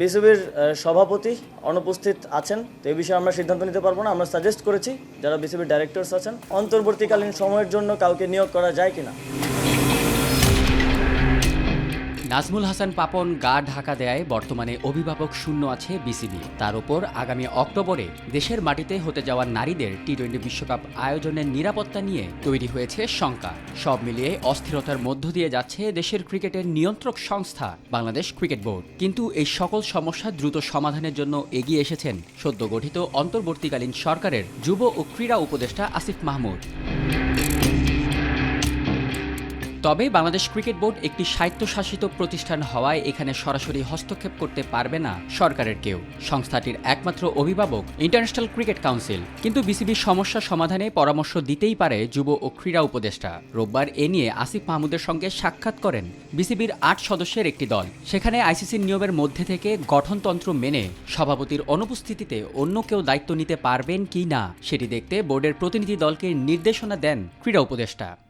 বিসিবির সভাপতি অনুপস্থিত আছেন। তো এই বিষয়ে আমরা সিদ্ধান্ত নিতে পারব না। আমরা সাজেস্ট করেছি যারা বিসিবির ডাইরেক্টরস আছেন, অন্তর্বর্তীকালীন সময়ের জন্য কাউকে নিয়োগ করা যায় কিনা। নাজমুল হাসান পাপন গা ঢাকা দেয় বর্তমানে অভিভাবক শূন্য আছে বিসিবি। তার উপর আগামী অক্টোবরে দেশের মাটিতে হতে যাওয়া নারীদের টি টোয়েন্টি বিশ্বকাপ আয়োজনের নিরাপত্তা নিয়ে তৈরি হয়েছে শঙ্কা। সব মিলিয়ে অস্থিরতার মধ্য দিয়ে যাচ্ছে দেশের ক্রিকেটের নিয়ন্ত্রক সংস্থা, বাংলাদেশ ক্রিকেট বোর্ড। কিন্তু এই সকল সমস্যা দ্রুত সমাধানের জন্য এগিয়ে এসেছেন সদ্য গঠিত অন্তর্বর্তীকালীন সরকারের যুব ও ক্রীড়া উপদেষ্টা আসিফ মাহমুদ। তবে বাংলাদেশ ক্রিকেট বোর্ড একটি স্বায়ত্তশাসিত প্রতিষ্ঠান হওয়ায় এখানে সরাসরি হস্তক্ষেপ করতে পারবে না সরকারের কেউ। সংস্থাটির একমাত্র অভিভাবক ইন্টারন্যাশনাল ক্রিকেট কাউন্সিল। কিন্তু বিসিবির সমস্যা সমাধানে পরামর্শ দিতেই পারে যুব ও ক্রীড়া উপদেষ্টা। রোববার এ নিয়ে আসিফ মাহমুদের সঙ্গে সাক্ষাৎ করেন বিসিবির আট সদস্যের একটি দল। সেখানে আইসিসির নিয়মের মধ্যে থেকে গঠনতন্ত্র মেনে সভাপতির অনুপস্থিতিতে অন্য কেউ দায়িত্ব নিতে পারবেন কি না, সেটি দেখতে বোর্ডের প্রতিনিধি দলকে নির্দেশনা দেন ক্রীড়া উপদেষ্টা।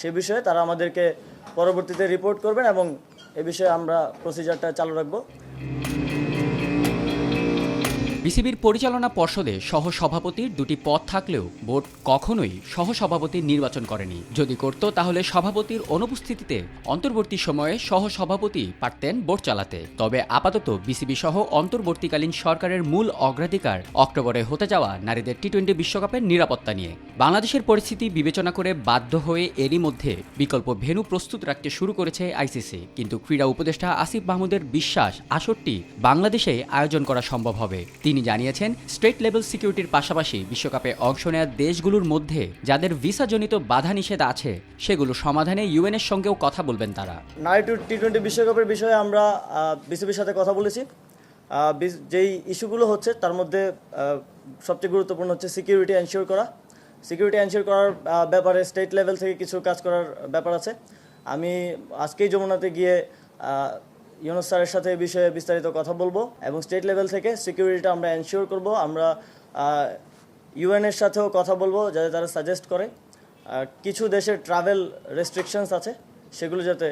সে বিষয়ে তারা আমাদেরকে পরবর্তীতে রিপোর্ট করবেন এবং এ বিষয়ে আমরা প্রসিজারটা চালু রাখব। বিসিবির পরিচালনা পর্ষদে সহসভাপতির দুটি পদ থাকলেও বোর্ড কখনোই সহসভাপতির নির্বাচন করেনি। যদি করত, তাহলে সভাপতির অনুপস্থিতিতে অন্তর্বর্তী সময়ে সহসভাপতি পারতেন বোর্ড চালাতে। তবে আপাতত বিসিবি সহ অন্তর্বর্তীকালীন সরকারের মূল অগ্রাধিকার অক্টোবরে হতে যাওয়া নারীদের টি টোয়েন্টি বিশ্বকাপের নিরাপত্তা নিয়ে। বাংলাদেশের পরিস্থিতি বিবেচনা করে বাধ্য হয়ে এরই মধ্যে বিকল্প ভেন্যু প্রস্তুত রাখতে শুরু করেছে আইসিসি। কিন্তু ক্রীড়া উপদেষ্টা আসিফ মাহমুদের বিশ্বাস, আসরটি বাংলাদেশে আয়োজন করা সম্ভব হবে। তিনি জানিয়েছেন, স্টেট লেভেল সিকিউরিটির পাশাপাশি বিশ্বকাপে অংশ নেওয়া দেশগুলোর মধ্যে যাদের ভিসাজনিত বাধা নিষেধ আছে, সেগুলো সমাধানে ইউএনের সঙ্গেও কথা বলবেন তারা। নারী টু টোয়েন্টি বিশ্বকাপের বিষয়ে আমরা বিসিবির সাথে কথা বলেছি। যেই ইস্যুগুলো হচ্ছে, তার মধ্যে সবচেয়ে গুরুত্বপূর্ণ হচ্ছে সিকিউরিটি এনশিওর করা। সিকিউরিটি এনশিওর করার ব্যাপারে স্টেট লেভেল থেকে কিছু কাজ করার ব্যাপার আছে। আমি আজকেই যমুনাতে গিয়ে ইউনুস স্যারের সাথে এই বিষয়ে বিস্তারিত কথা বলব এবং স্টেট লেভেল থেকে সিকিউরিটিটা আমরা এনশিওর করব। আমরা ইউএনের সাথেও কথা বলব যাতে তারা সাজেস্ট করে। কিছু দেশের ট্রাভেল রেস্ট্রিকশনস আছে, সেগুলো যাতে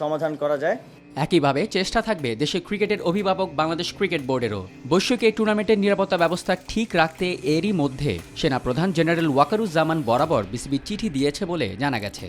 সমাধান করা যায়। একইভাবে চেষ্টা থাকবে দেশে ক্রিকেটের অভিভাবক বাংলাদেশ ক্রিকেট বোর্ডেরও। বৈশ্বিক এই টুর্নামেন্টের নিরাপত্তা ব্যবস্থা ঠিক রাখতে এরই মধ্যে সেনাপ্রধান জেনারেল ওয়াকারুজ্জামান বরাবর বিসিবি চিঠি দিয়েছে বলে জানা গেছে।